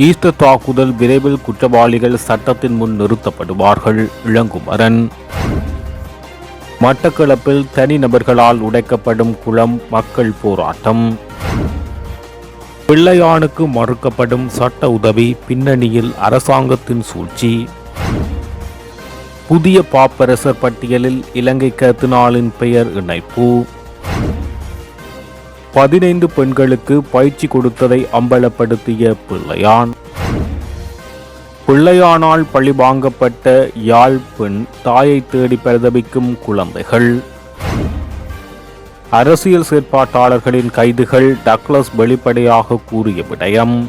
Easter தாக்குதல் விரைவில் குற்றவாளிகள் சட்டத்தின் முன் நிறுத்தப்படுவார்கள். இளங்குமரன். மட்டக்களப்பில் தனிநபர்களால் உடைக்கப்படும் குளம் மக்கள் போராட்டம். பிள்ளையானுக்கு மறுக்கப்படும் சட்ட உதவி பின்னணியில் அரசாங்கத்தின் சூழ்ச்சி. புதிய பாப்பரசர் பட்டியலில் இலங்கை கத்தினாலின் பெயர் இணைப்பு. பதினைந்து பெண்களுக்கு பயிற்சி கொடுத்ததை அம்பலப்படுத்திய பிள்ளையான். பிள்ளையானால் பழிவாங்கப்பட்ட யாழ் பெண் தாயை தேடி பிரதபிக்கும் குழந்தைகள். அரசியல் செயற்பாட்டாளர்களின் கைதுகள் டக்ளஸ் வெளிப்படையாக கூறிய விடயம்.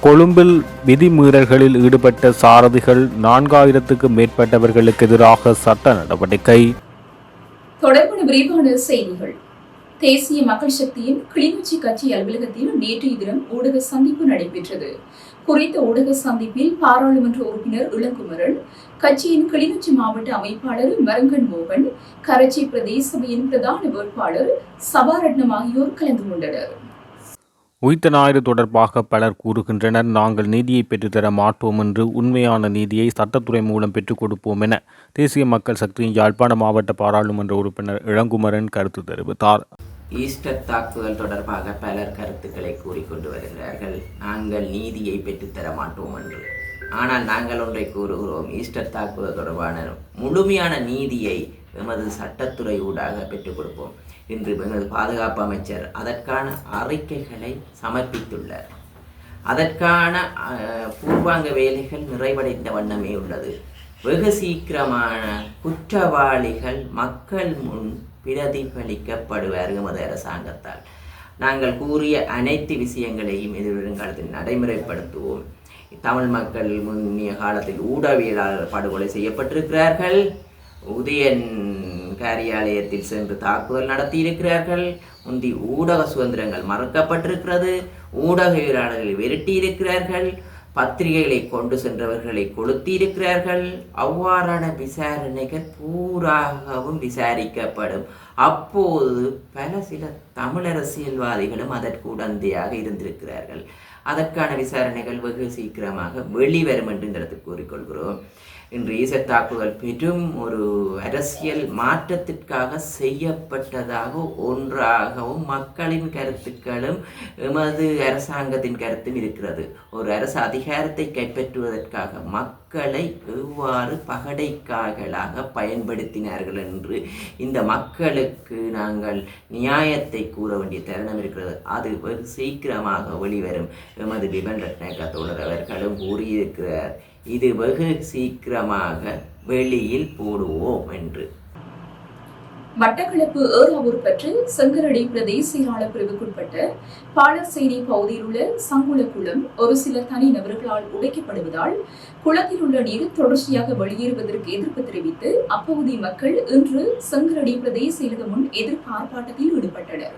கொழும்பில் விதிமீறல்களில் ஈடுபட்ட சாரதிகள் நான்காயிரத்துக்கும் மேற்பட்டவர்களுக்கு எதிராக சட்ட நடவடிக்கை. தொடர்பான விரிவான செய்திகள். தேசிய மக்கள் சக்தியின் கிளிநொச்சி கட்சி அலுவலகத்தில் நேற்றைய தினம் ஊடக சந்திப்பு நடைபெற்றது. குறித்த ஊடக சந்திப்பில் பாராளுமன்ற உறுப்பினர் இளங்குமரன் கட்சியின் கிளிநொச்சி மாவட்ட அமைப்பாளர் மரங்கன் மோகன் கரச்சி பிரதேச சபையின் பிரதான வேட்பாளர் சபாரட்னம் ஆகியோர் கலந்து கொண்டனர். உயிர்த்த ஞாயிறு தொடர்பாக பலர் கூறுகின்றனர். நாங்கள் நீதியை பெற்றுத்தர மாட்டோம் என்று உண்மையான நீதியை சட்டத்துறை மூலம் பெற்றுக் கொடுப்போம் என தேசிய மக்கள் சக்தியின் யாழ்ப்பாண மாவட்ட பாராளுமன்ற உறுப்பினர் இளங்குமரன் கருத்து தெரிவித்தார். ஈஸ்டர் தாக்குதல் தொடர்பாக பலர் கருத்துக்களை கூறிக்கொண்டு வருகிறார்கள். நாங்கள் நீதியை பெற்றுத்தர மாட்டோம் என்று. ஆனால் நாங்கள் ஒன்றை கூறுகிறோம். ஈஸ்டர் தாக்குதல் தொடர்பான முழுமையான நீதியை எமது சட்டத்துறை ஊடாக பெற்றுக் கொடுப்போம் இன்று எமது பாதுகாப்பு அமைச்சர் அதற்கான அறிக்கைகளை சமர்ப்பித்துள்ளார். அதற்கான பூர்வாங்க வேலைகள் நிறைவடைந்த வண்ணமே உள்ளது. வெகு சீக்கிரமான குற்றவாளிகள் மக்கள் முன் பிரதிபலிக்கப்படுவார் எமது அரசாங்கத்தால். நாங்கள் கூறிய அனைத்து விஷயங்களையும் எதிர்காலத்தில் நடைமுறைப்படுத்துவோம். தமிழ் மக்கள் முன்னிய காலத்தில் ஊடகவியலாளர் படுகொலை செய்யப்பட்டிருக்கிறார்கள். உதயன் காரியாலயத்தில் சென்று தாக்குதல் நடத்தியிருக்கிறார்கள். முந்தி ஊடக சுதந்திரங்கள் மறுக்கப்பட்டிருக்கிறது. ஊடகவியலாளர்கள் விரட்டியிருக்கிறார்கள். பத்திரிகைகளை கொண்டு சென்றவர்களை கொளுத்தியிருக்கிறார்கள். அவ்வாறான விசாரணைகள் பூராகவும் விசாரிக்கப்படும். அப்போது பல சில தமிழ் அரசியல்வாதிகளும் அதற்கு உடந்தையாக இருந்திருக்கிறார்கள். அதற்கான விசாரணைகள் வெகு சீக்கிரமாக வெளிவரும் என்று இந்த இடத்தில் கூறிக்கொள்கிறோம். இன்று ஈச தாக்குதல் பெரும் ஒரு அரசியல் மாற்றத்திற்காக செய்யப்பட்டதாக ஒன்றாகவும் மக்களின் கருத்துக்களும் எமது அரசாங்கத்தின் கருத்தும் இருக்கிறது. ஒரு அரசு அதிகாரத்தை கைப்பற்றுவதற்காக மக்களை எவ்வாறு பகடைக்காய்களாக பயன்படுத்தினார்கள் என்று இந்த மக்களுக்கு நாங்கள் நியாயத்தை கூற வேண்டிய தருணம் இருக்கிறது. அது வெகு சீக்கிரமாக வெளிவரும். எமது பிபன் ரத்னேகா தோழர் அவர்களும் கூறியிருக்கிறார். இது வெகு சீக்கிரமாக வெளியில் போடுவோம் என்று. மட்டக்களப்பு ஏறாவூர் பற்று செங்கரடி பிரதேசியாளர் பிரிவுக்குட்பட்ட பாலசேரி பகுதியில் உள்ள சங்குள குளம் ஒரு சில தனி நபர்களால் உடைக்கப்படுவதால் குளத்தில் உள்ள நீர் தொடர்ச்சியாக வெளியேறுவதற்கு எதிர்ப்பு தெரிவித்து அப்பகுதி மக்கள் இன்று செங்கரடி பிரதேச செயலகம் முன் எதிர்ப்பு ஆர்ப்பாட்டத்தில் ஈடுபட்டனர்.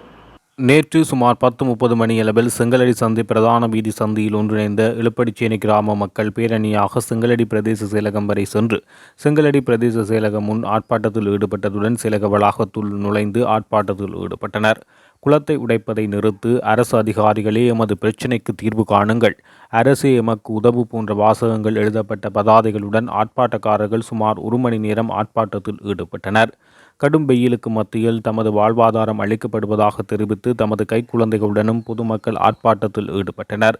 நேற்று சுமார் பத்து முப்பது மணியளவில் செங்கலடி சந்தை பிரதான வீதி சந்தியில் ஒன்றிணைந்த இழுப்படிச்சேனை கிராம மக்கள் பேரணியாக செங்கலடி பிரதேச செயலகம் வரை சென்று செங்கலடி பிரதேச செயலகம் முன் ஆர்ப்பாட்டத்தில் ஈடுபட்டதுடன் செயலக வளாகத்துள் நுழைந்து ஆர்ப்பாட்டத்தில் ஈடுபட்டனர். குளத்தை உடைப்பதை நிறுத்து அரசு அதிகாரிகளே எமது பிரச்சினைக்கு தீர்வு காணுங்கள். அரசே எமக்கு உதவு போன்ற வாசகங்கள் எழுதப்பட்ட பதாதைகளுடன் ஆர்ப்பாட்டக்காரர்கள் சுமார் ஒரு மணி நேரம் ஆர்ப்பாட்டத்தில் ஈடுபட்டனர். கடும் வெயிலுக்கு மத்தியில் தமது வாழ்வாதாரம் அளிக்கப்படுவதாக தெரிவித்து தமது கைக்குழந்தைகளுடனும் பொதுமக்கள் ஆர்ப்பாட்டத்தில் ஈடுபட்டனர்.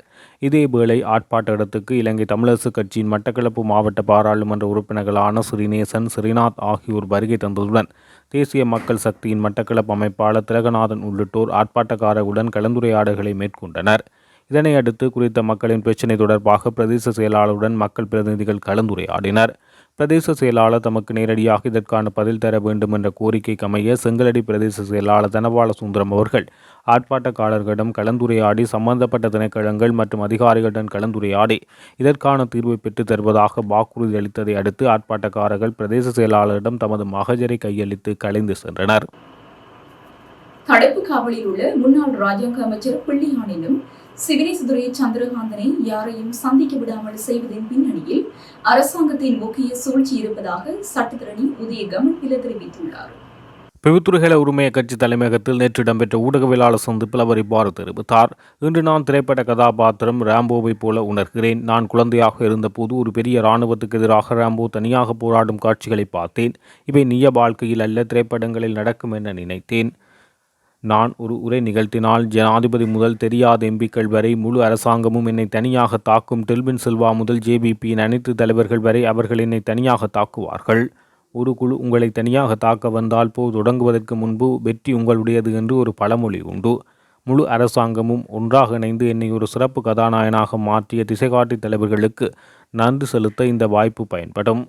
இதேவேளை ஆர்ப்பாட்ட இடத்துக்கு இலங்கை தமிழரசு கட்சியின் மட்டக்களப்பு மாவட்ட பாராளுமன்ற உறுப்பினர்களான ஸ்ரீநேசன் ஸ்ரீநாத் ஆகியோர் வருகை தந்ததுடன் தேசிய மக்கள் சக்தியின் மட்டக்களப்பு அமைப்பாளர் திலகநாதன் உள்ளிட்டோர் ஆர்ப்பாட்டக்காரர்களுடன் கலந்துரையாடல்களை மேற்கொண்டனர். இதனை அடுத்து குறித்த மக்களின் பிரச்சினை தொடர்பாக பிரதேச செயலாளருடன் மக்கள் பிரதிநிதிகள் கலந்துரையாடினர். பிரதேச செயலாளர் தமக்கு நேரடியாக இதற்கான பதில் தர வேண்டும் என்ற கோரிக்கைக்கு அமைய செங்கலடி பிரதேச செயலாளர் தனபால சுந்தரம் அவர்கள் ஆர்ப்பாட்டக்காரர்களிடம் கலந்துரையாடி சம்பந்தப்பட்ட திணைக்களங்கள் மற்றும் அதிகாரிகளுடன் கலந்துரையாடி இதற்கான தீர்வை பெற்றுத் தருவதாக வாக்குறுதி அளித்ததை அடுத்து ஆர்ப்பாட்டக்காரர்கள் பிரதேச செயலாளரிடம் தமது மகஜரை கையளித்து கலைந்து சென்றனர். தடுப்பு காவலில் உள்ள முன்னாள் ராஜாங்க அமைச்சர் பிள்ளையானினும் சிவனேசுதுரை சந்திரகாந்தனை யாரையும் சந்திக்க விடாமல் செய்வதின் பின்னணியில் அரசாங்கத்தின் முக்கிய சூழ்ச்சி இருப்பதாக சட்டத்திரணி உதய கமன்பில தெரிவித்துள்ளார். பிவித்துறைகள உரிமைய கட்சி தலைமையகத்தில் நேற்று இடம்பெற்ற ஊடகவியலாளர் சந்திப்பில் அவர் இவ்வாறு தெரிவித்தார். இன்று நான் திரைப்பட கதாபாத்திரம் ரேம்போவைப் போல உணர்கிறேன். நான் குழந்தையாக இருந்தபோது ஒரு பெரிய இராணுவத்துக்கு எதிராக ரேம்போ தனியாக போராடும் காட்சிகளை பார்த்தேன். இவை நிய வாழ்க்கையில் அல்ல திரைப்படங்களில் நடக்கும் என நினைத்தேன். நான் ஒரு உரை நிகழ்த்தினால் ஜனாதிபதி முதல் தெரியாத எம்பிக்கள் வரை முழு அரசாங்கமும் என்னை தனியாக தாக்கும். டெல்பின் சில்வா முதல் ஜேபிபியின் அனைத்து தலைவர்கள் வரை அவர்கள் என்னை தனியாக தாக்குவார்கள். ஒரு குழு உங்களை தனியாக தாக்க வந்தால் போ தொடங்குவதற்கு முன்பு வெற்றி உங்களுடையது என்று ஒரு பழமொழி உண்டு. முழு அரசாங்கமும் ஒன்றாக இணைந்து என்னை ஒரு சிறப்பு கதாநாயகனாக மாற்றிய திசைகாட்டி தலைவர்களுக்கு நன்றி செலுத்த இந்த வாய்ப்பு பயன்படும்.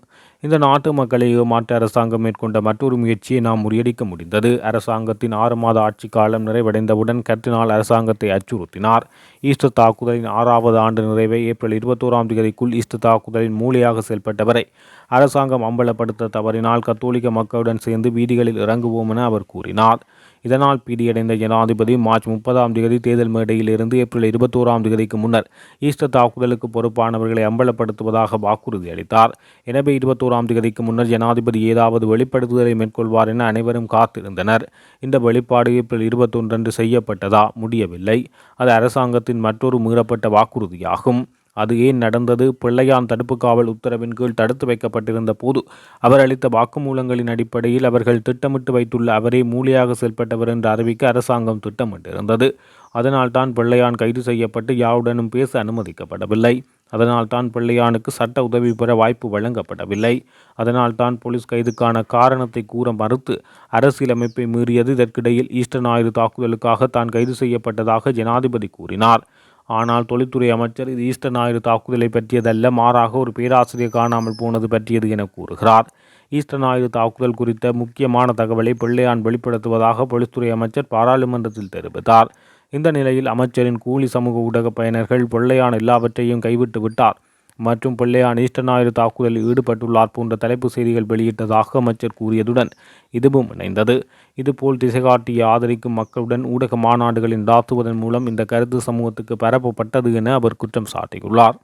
இந்த நாட்டு மக்களை மாற்று அரசாங்கம் மேற்கொண்ட மற்றொரு முயற்சியை நாம் முறியடிக்க முடிந்தது. அரசாங்கத்தின் ஆறு மாத ஆட்சி காலம் நிறைவடைந்தவுடன் கர்தினால் அரசாங்கத்தை அச்சுறுத்தினார். ஈஸ்டர் தாக்குதலின் ஆறாவது ஆண்டு நிறைவை ஏப்ரல் இருபத்தோராம் தேதிக்குள் ஈஸ்டர் தாக்குதலின் மூளையாக செயல்பட்டவரை அரசாங்கம் அம்பலப்படுத்த தவறினால் கத்தோலிக்க மக்களுடன் சேர்ந்து வீதிகளில் இறங்குவோம் என அவர் கூறினார். இதனால் பீதியடைந்த ஜனாதிபதி மார்ச் முப்பதாம் தேதி தேர்தல் மேடையில் இருந்து ஏப்ரல் இருபத்தோராம் தேதிக்கு முன்னர் ஈஸ்டர் தாக்குதலுக்கு பொறுப்பானவர்களை அம்பலப்படுத்துவதாக வாக்குறுதி அளித்தார். எனவே இருபத்தோராம் தேதிக்கு முன்னர் ஜனாதிபதி ஏதாவது வெளிப்படுத்துதலை மேற்கொள்வார் என அனைவரும் காத்திருந்தனர். இந்த வெளிப்பாடு ஏப்ரல் இருபத்தொன்றன்று செய்யப்பட்டதா? முடியவில்லை. அது அரசாங்கத்தின் மற்றொரு மீறப்பட்ட வாக்குறுதியாகும். அது ஏன் நடந்தது? பிள்ளையான் தடுப்பு காவல் உத்தரவின் கீழ் தடுத்து வைக்கப்பட்டிருந்த போது அவர் அளித்த வாக்குமூலங்களின் அடிப்படையில் அவர்கள் திட்டமிட்டு வைத்துள்ள அவரே மூலியாக செயல்பட்டவர் என்று அறிவிக்க அரசாங்கம் திட்டமிட்டிருந்தது. அதனால் தான் பிள்ளையான் கைது செய்யப்பட்டு யாருடனும் பேச அனுமதிக்கப்படவில்லை. அதனால் தான் பிள்ளையானுக்கு சட்ட உதவி பெற வாய்ப்பு வழங்கப்படவில்லை. அதனால் தான் போலீஸ் கைதுக்கான காரணத்தை கூற மறுத்து அரசியலமைப்பை மீறியது இதற்கிடையில் ஈஸ்டர் ஞாயிறு தாக்குதலுக்காக தான் கைது செய்யப்பட்டதாக ஜனாதிபதி கூறினார். ஆனால் தொழில்துறை அமைச்சர் இது ஈஸ்டர் ஞாயிறு தாக்குதலை பற்றியதல்ல மாறாக ஒரு பேராசிரியர் காணாமல் போனது பற்றியது என கூறுகிறார். ஈஸ்டர் ஞாயிறு தாக்குதல் குறித்த முக்கியமான தகவலை பிள்ளையான் வெளிப்படுத்துவதாக பொலிஸ்துறை அமைச்சர் பாராளுமன்றத்தில் தெரிவித்தார். இந்த நிலையில் அமைச்சரின் கூலி சமூக ஊடக பயனர்கள் பிள்ளையான் எல்லாவற்றையும் கைவிட்டு விட்டார். மற்றும் பிள்ளையான் ஈஸ்டர் ஞாயிறு தாக்குதலில் ஈடுபட்டுள்ளார் போன்ற தலைப்பு செய்திகள் வெளியிட்டதாக அமைச்சர் கூறியதுடன் இதுவும் இணைந்தது. இதுபோல் திசைகாட்டியை ஆதரிக்கும் மக்களுடன் ஊடக மாநாடுகளில் நடாத்துவதன் மூலம் இந்த கருத்து சமூகத்துக்கு பரப்பப்பட்டது என அவர் குற்றம் சாட்டியுள்ளார்.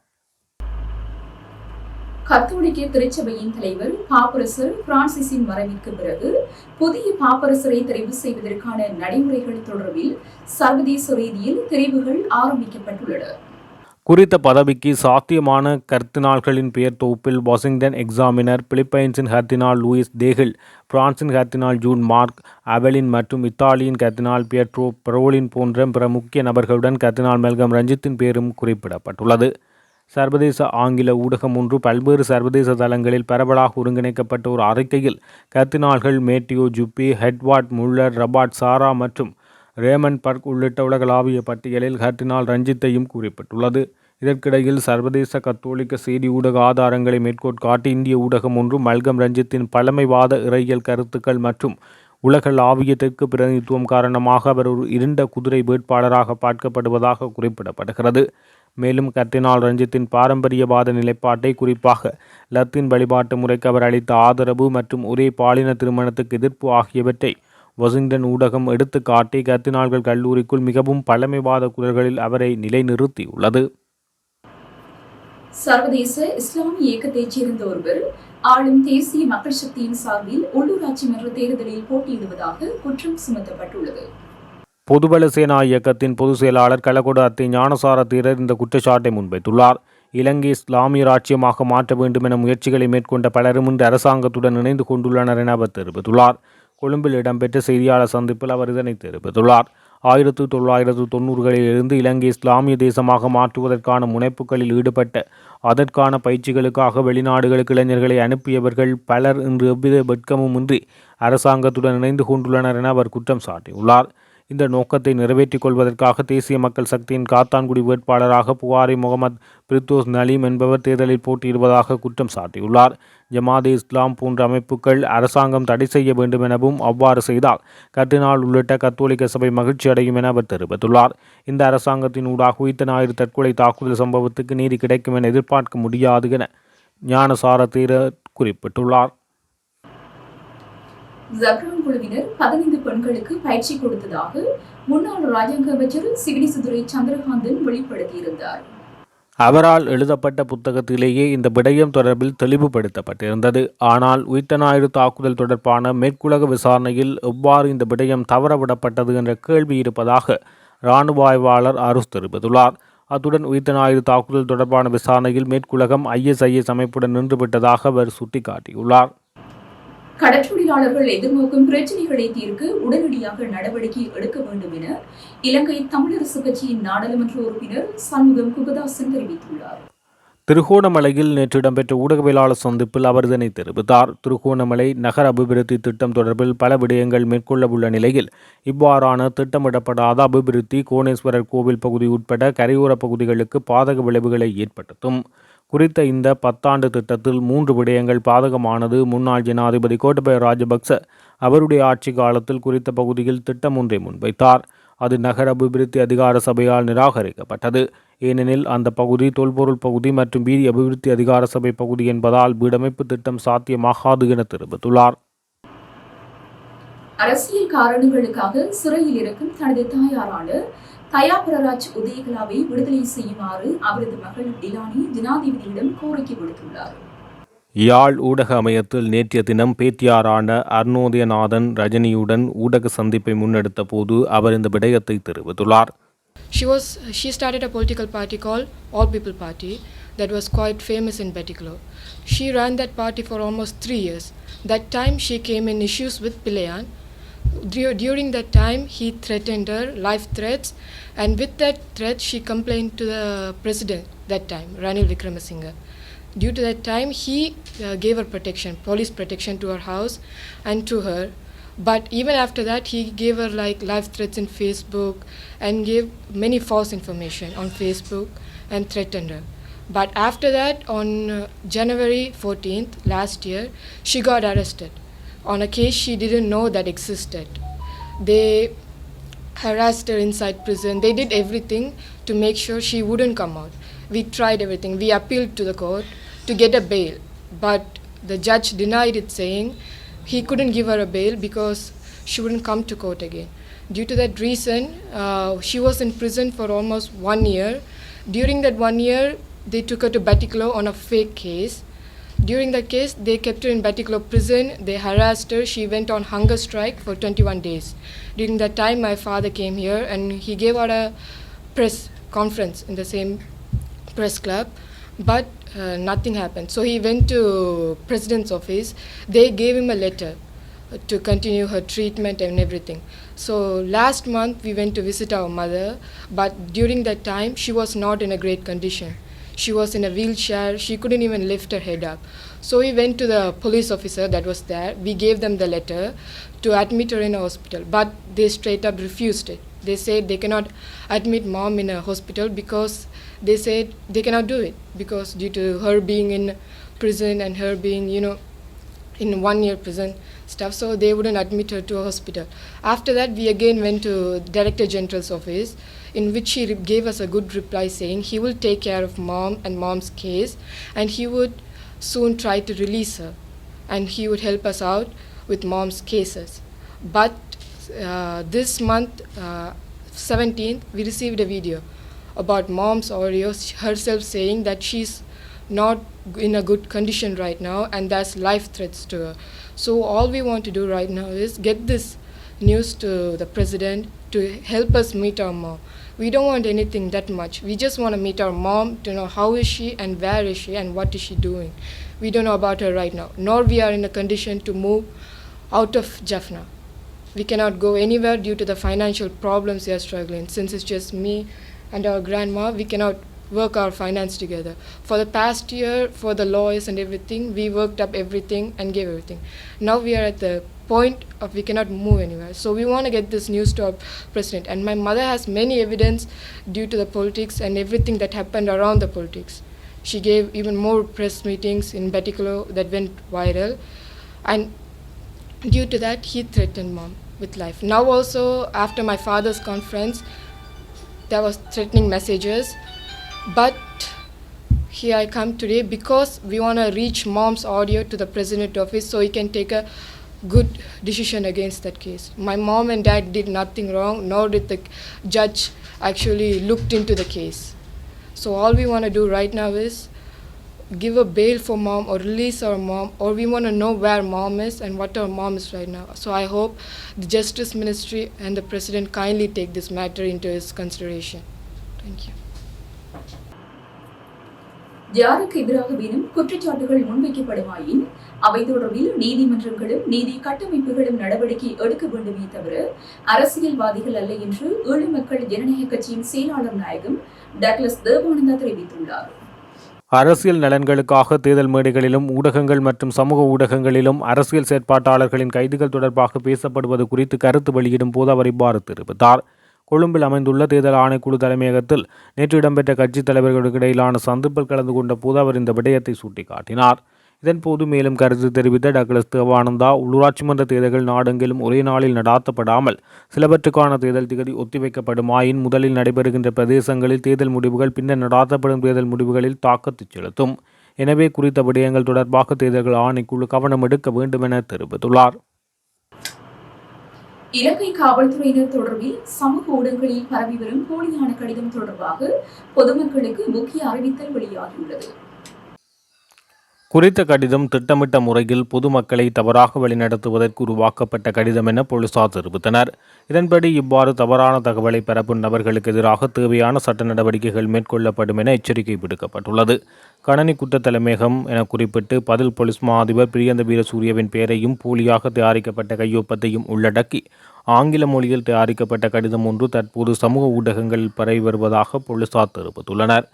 கத்தோலிக்க திருச்சபையின் தலைவர் பாப்பரசர் பிரான்சிஸின் மறைவிற்கு பிறகு புதிய பாப்பரசரை தெரிவு செய்வதற்கான நடைமுறைகள் தொடர்பில் சர்வதேச ரீதியில் தெரிவுகள் ஆரம்பிக்கப்பட்டுள்ளன. குறித்த பதவிக்கு சாத்தியமான கர்த்தினால்களின் பெயர் தொகுப்பில் வாஷிங்டன் எக்ஸாமினர் பிலிப்பைன்ஸின் கர்த்தினால் லூயிஸ் தேகில் பிரான்சின் கர்த்தினால் ஜூன் மார்க் அவெலின் மற்றும் இத்தாலியின் கர்த்தினால் பியட்ரோ பெரோலின் போன்ற பிற முக்கிய நபர்களுடன் கர்த்தினால் மெல்கம் ரஞ்சித்தின் பெயரும் குறிப்பிடப்பட்டுள்ளது. சர்வதேச ஆங்கில ஊடகம் ஒன்று பல்வேறு சர்வதேச தளங்களில் பரவலாக ஒருங்கிணைக்கப்பட்ட ஒரு அறிக்கையில் கர்த்தினால்கள் மேட்டியோ ஜுப்பி ஹெட்வார்ட் முல்லர் ரபாட் சாரா மற்றும் ரேமன் பர்க் உள்ளிட்ட உலகளாவிய பட்டியலில் ஹர்டினால் ரஞ்சித்தையும் குறிப்பிட்டுள்ளது. இதற்கிடையில் சர்வதேச கத்தோலிக்க செய்தி ஊடக ஆதாரங்களை மேற்கோள் காட்டி இந்திய ஊடகம் ஒன்று மல்கம் ரஞ்சித்தின் பழமைவாத இறையியல் கருத்துக்கள் மற்றும் உலகளாவிய தெற்கு பிரதிநிதித்துவம் காரணமாக அவர் ஒரு இருண்ட குதிரை வேட்பாளராக பார்க்கப்படுவதாக குறிப்பிடப்படுகிறது. மேலும் கர்தினால் ரஞ்சித்தின் பாரம்பரியவாத நிலைப்பாட்டை குறிப்பாக லத்தீன் வழிபாட்டு முறைக்கு அவர் அளித்த ஆதரவு மற்றும் ஒரே பாலின திருமணத்துக்கு எதிர்ப்பு ஆகியவற்றை வாஷிங்டன் ஊடகம் எடுத்து காட்டி கர்தினால்கள் கல்லூரிக்குள் மிகவும் பழமைவாத குரல்களில் அவரை நிலைநிறுத்தியுள்ளது. சர்வதேச இஸ்லாமிய இயக்கத்தைச் சேர்ந்த ஒருவர் ஆளும் தேசிய மக்கள் சக்தியின் சார்பில் உள்ளூராட்சி மன்ற தேர்தலில் போட்டியிடுவதாக குற்றம் சுமத்தப்பட்டுள்ளது. பொதுபல சேனா இயக்கத்தின் பொதுச் செயலாளர் கலகொட அத்தை ஞானசார தீரர் இந்த குற்றச்சாட்டை முன்வைத்துள்ளார். இலங்கை இஸ்லாமிய ராச்சியமாக மாற்ற வேண்டும் என முயற்சிகளை மேற்கொண்ட பலரும் இன்று அரசாங்கத்துடன் இணைந்து கொண்டுள்ளனர் என அவர் தெரிவித்துள்ளார். கொழும்பில் இடம்பெற்ற செய்தியாளர் சந்திப்பில் அவர் இதனை தெரிவித்துள்ளார். ஆயிரத்து தொள்ளாயிரத்து தொண்ணூறுகளில் இருந்து இலங்கை இஸ்லாமிய தேசமாக மாற்றுவதற்கான முனைப்புகளில் ஈடுபட்ட அதற்கான பயிற்சிகளுக்காக வெளிநாடுகளுக்கு இளைஞர்களை அனுப்பியவர்கள் பலர் இன்று எவ்வித வெட்கமுமின்றி அரசாங்கத்துடன் இணைந்து கொண்டுள்ளனர் என அவர் குற்றம் சாட்டியுள்ளார். இந்த நோக்கத்தை நிறைவேற்றிக் கொள்வதற்காக தேசிய மக்கள் சக்தியின் காத்தான்குடி வேட்பாளராக புகாரி முகமது பிரித்தோஸ் நலீம் என்பவர் தேர்தலில் போட்டியிடுவதாக குற்றம் சாட்டியுள்ளார். ஜமாதே இஸ்லாம் போன்ற அமைப்புகள் அரசாங்கம் தடை செய்ய வேண்டும் எனவும் அவ்வாறு செய்தால் கட்டினால் உள்ளிட்ட கத்தோலிக்க சபை மகிழ்ச்சி அடையும் என அவர் தெரிவித்துள்ளார். இந்த அரசாங்கத்தின் ஊடாக உயிர்த்த ஞாயிறு தற்கொலை தாக்குதல் சம்பவத்துக்கு நீதி கிடைக்கும் என எதிர்பார்க்க முடியாது என ஞானசார தீர குறிப்பிட்டுள்ளார். ஜப்ரான் குழுவினர் பதினைந்து பெண்களுக்கு பயிற்சி கொடுத்ததாக முன்னாள் ராஜாங்க அமைச்சர் சிவிலிசுதுரை சந்திரகாந்தன் வெளிப்படுத்தியிருந்தார். அவரால் எழுதப்பட்ட புத்தகத்திலேயே இந்த விடயம் தொடர்பில் தெளிவுபடுத்தப்பட்டிருந்தது. ஆனால் உயிர்த்த ஞாயிறு தாக்குதல் தொடர்பான மேற்குலக விசாரணையில் எவ்வாறு இந்த விடயம் தவறவிடப்பட்டது என்ற கேள்வி இருப்பதாக இராணுவ ஆய்வாளர் அருஸ் தெரிவித்துள்ளார். அத்துடன் உயிர்த்த ஞாயிறு தாக்குதல் தொடர்பான விசாரணையில் மேற்குலகம் ஐஎஸ்ஐஎஸ் அமைப்புடன் நின்றுவிட்டதாக அவர் சுட்டிக்காட்டியுள்ளார். கடற்றொழிலாளர்கள் எதிர்நோக்கும் பிரச்சினைகளை தீர்க்க உடனடியாக நடவடிக்கை எடுக்க வேண்டும் என இலங்கை தமிழரசு கட்சியின் நாடாளுமன்ற உறுப்பினர் சண்முகம் குகதாசன் தெரிவித்துள்ளார். திருகோணமலையில் நேற்று இடம்பெற்ற ஊடகவியலாளர் சந்திப்பில் அவர் இதனை தெரிவித்தார். திருகோணமலை நகர அபிவிருத்தி திட்டம் தொடர்பில் பல விடயங்கள் மேற்கொள்ளவுள்ள நிலையில் இவ்வாறான திட்டமிடப்படாத அபிவிருத்தி கோணேஸ்வரர் கோவில் பகுதி உட்பட கரையோர பகுதிகளுக்கு பாதக விளைவுகளை ஏற்படுத்தும். குறித்த இந்த பத்தாண்டு திட்டத்தில் மூன்று விடயங்கள் பாதகமானது. முன்னாள் ஜனாதிபதி கோட்டபய ராஜபக்ச அவருடைய ஆட்சி காலத்தில் குறித்த பகுதியில் திட்டம் ஒன்றை முன்வைத்தார். அது நகர அபிவிருத்தி அதிகார சபையால் நிராகரிக்கப்பட்டது. ஏனெனில் அந்த பகுதி தொல்பொருள் பகுதி மற்றும் வீதி அபிவிருத்தி அதிகார சபை பகுதி என்பதால் வீடமைப்பு திட்டம் சாத்தியமாகாது என தெரிவித்துள்ளார். அரசியல் காரணங்களுக்காக சிறையில் இருக்கும் தனது தாயாரான தயாபரராஜ் உதயகலாவை விடுதலை செய்யுமாறு அவரது மகள் டிலானி ஜனாதிபதியிடம் கோரிக்கை விடுத்துள்ளார் யாழ் ஊடக அமையத்தில் நேற்றைய தினம் பேத்தியாரான அருணோதயநாதன் ரஜினியுடன் ஊடக சந்திப்பை முன்னெடுத்த போது அவர் இந்த விடயத்தை தெரிவித்துள்ளார் She was she started a political party called All People Party that was quite famous in Betiklo. She ran that party for almost three years. That time she came in issues with Pilayan. Dur- During that time, he threatened her, life threats, and with that threat, she complained to the president that time, Ranil Vikramasinghe. Due to that time, he uh, gave her protection, police protection to her house and to her. But even after that, he gave her like life threats in Facebook and gave many false information on Facebook and threatened her. But after that, on uh, January 14th last year, she got arrested on a case she didn't know that existed. They harassed her inside prison. They did everything to make sure she wouldn't come out. We tried everything. We appealed to the court to get a bail, but the judge denied it, saying he couldn't give her a bail because she wouldn't come to court again. Due to that reason, uh, she was in prison for almost one year. During that one year, they took her to Batiklo on a fake case. During that case, they kept her in Batiklo prison. They harassed her. She went on hunger strike for 21 days. During that time, my father came here and he gave out a press conference in the same press club, but uh, nothing happened. So he went to president's office. They gave him a letter uh, to continue her treatment and everything. So last month we went to visit our mother, but during that time she was not in a great condition. She was in a wheelchair. She couldn't even lift her head up. So we went to the police officer that was there. We gave them the letter to admit her in a hospital, but they straight up refused it. They said they cannot admit mom in a hospital because they said they cannot do it because due to her being in prison and her being, you know, in one year prison stuff so they wouldn't admit her to a hospital. After that we again went to director general's office in which he gave us a good reply saying he will take care of mom and mom's case and he would soon try to release her and he would help us out with mom's cases. But uh, this month uh, 17th we received a video about mom's audio herself saying that she's not in a good condition right now and that's life threats to her. So all we want to do right now is get this news to the president to help us meet our mom. We don't want anything that much. We just want to meet our mom to know how is she and where is she and what is she doing. We don't know about her right now nor we are in a condition to move out of jaffna. We cannot go anywhere due to the financial problems we are struggling. Since it's just me and our grandma we cannot work our finance together. For the past year for the lawyers and everything we worked up everything and gave everything. Now we are at the point of we cannot move anywhere. So we want to get this news to our president. And my mother has many evidence due to the politics and everything that happened around the politics. She gave even more press meetings in Betiklo that went viral. And due to that he threatened mom with life. Now also after my father's conference there was threatening messages but here i come today because we want to reach mom's audio to the president office so he can take a good decision against that case my mom and dad did nothing wrong nor did the judge actually looked into the case So all we want to do right now is give a bail for mom or release our mom or we want to know where mom is and what our mom is right now. So I hope the Justice Ministry and the President kindly take this matter into his consideration. Thank you. யாருக்கு எதிராகவேனும் குற்றச்சாட்டுகள் முன்வைக்கப்படுமாயின் அவை தொடர்பில் நீதிமன்றங்களும் நீதி கட்டமைப்புகளும் நடவடிக்கை எடுக்க வேண்டுமே தவிர அரசியல்வாதிகள் அல்ல என்று ஈழ மக்கள் ஜனநாயக கட்சியின் செயலாளர் நாயகம் டக்லஸ் தேவானந்தா தெரிவித்துள்ளார். அரசியல் நலன்களுக்காக தேர்தல் மேடைகளிலும் ஊடகங்கள் மற்றும் சமூக ஊடகங்களிலும் அரசியல் செயற்பாட்டாளர்களின் கைதுகள் தொடர்பாக பேசப்படுவது குறித்து கருத்து வெளியிடும் போது அவர் இவ்வாறு தெரிவித்தார். கொழும்பில் அமைந்துள்ள தேர்தல் ஆணைக்குழு தலைமையகத்தில் நேற்று இடம்பெற்ற கட்சித் தலைவர்களுக்கு இடையிலான சந்திப்பில் கலந்து கொண்ட போது அவர் இந்த விடயத்தை சுட்டிக்காட்டினார். இதன்போது மேலும் கருத்து தெரிவித்த டக்ளஸ் தேவானந்தா உள்ளூராட்சி மன்ற தேர்தல்கள் நாடெங்கிலும் ஒரே நாளில் நடாத்தப்படாமல் சிலவற்றுக்கான தேர்தல் திகதி ஒத்திவைக்கப்படுமாயின் முதலில் நடைபெறுகின்ற பிரதேசங்களில் தேர்தல் முடிவுகள் பின்னர் நடாத்தப்படும் தேர்தல் முடிவுகளில் தாக்கத்தை செலுத்தும். எனவே குறித்த விடயங்கள் தொடர்பாக தேர்தல்கள் ஆணைக்குழு கவனம் எடுக்க வேண்டும் என தெரிவித்துள்ளார். இலங்கை காவல்துறையினர் தொடர்பில் சமூக ஊடகங்களில் பரவி வரும் போலியான கடிதம் தொடர்பாக பொதுமக்களுக்கு முக்கிய அறிவித்தல் வெளியாகியுள்ளது. குறித்த கடிதம் திட்டமிட்ட முறையில் பொதுமக்களை தவறாக வழிநடத்துவதற்கு உருவாக்கப்பட்ட கடிதம் என போலீசார் தெரிவித்தனர். இதன்படி இவ்வாறு தவறான தகவலை பரப்பும் நபர்களுக்கு எதிராக தேவையான சட்ட நடவடிக்கைகள் மேற்கொள்ளப்படும் என எச்சரிக்கை விடுக்கப்பட்டுள்ளது. கணனி குற்ற தலைமையகம் என குறிப்பிட்டு பதில் போலீஸ் மா அதிபர் பிரியந்த வீரசூரியவின் பெயரையும் போலியாக தயாரிக்கப்பட்ட கையொப்பத்தையும் உள்ளடக்கி ஆங்கில மொழியில் தயாரிக்கப்பட்ட கடிதம் ஒன்று தற்போது சமூக ஊடகங்களில் பரவி வருவதாக போலீசார் தெரிவித்துள்ளனர்.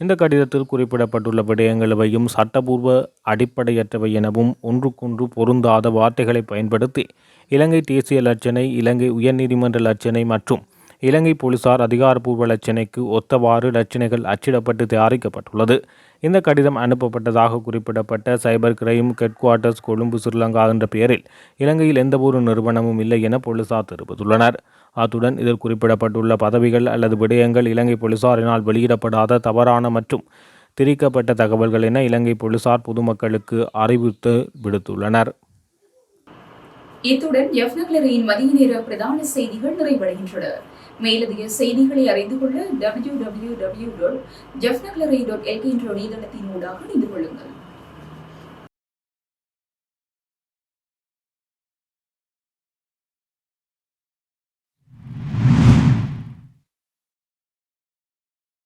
இந்த கடிதத்தில் குறிப்பிடப்பட்டுள்ள விடயங்களவையும் சட்டபூர்வ அடிப்படையற்றவை எனவும் ஒன்றுக்கொன்று பொருந்தாத வார்த்தைகளை பயன்படுத்தி இலங்கை தேசிய லட்சணை இலங்கை உயர்நீதிமன்ற லட்சணை மற்றும் இலங்கை போலீசார் அதிகாரப்பூர்வ லட்சணைக்கு ஒத்தவாறு லட்சணைகள் அச்சிடப்பட்டு தயாரிக்கப்பட்டுள்ளது. இந்த கடிதம் அனுப்பப்பட்டதாக குறிப்பிடப்பட்ட cyber crime headquarters Colombo Sri Lanka என்ற பெயரில் இலங்கையில் எந்தவொரு நிறுவனமும் இல்லை என போலீசார் தெரிவித்துள்ளனர். அத்துடன் இதில் குறிப்பிடப்பட்டுள்ள பதவிகள் அல்லது விடயங்கள் இலங்கை போலீசாரினால் வெளியிடப்படாத தவறான மற்றும் திரிக்கப்பட்ட தகவல்கள் என இலங்கை போலீசார் பொதுமக்களுக்கு அறிவித்து விடுத்துள்ளனர். இத்துடன் எஃப்னக்லரின் மதிய நேர பிரதான செய்திகள் நிறைவடைகின்றன. மேலதிக செய்திகளை அறிந்து கொள்ள W W W dot Jaffna gallery dot LK என்ற இணையதளத்தின் ஊடாக இணைந்து கொள்ளுங்கள்.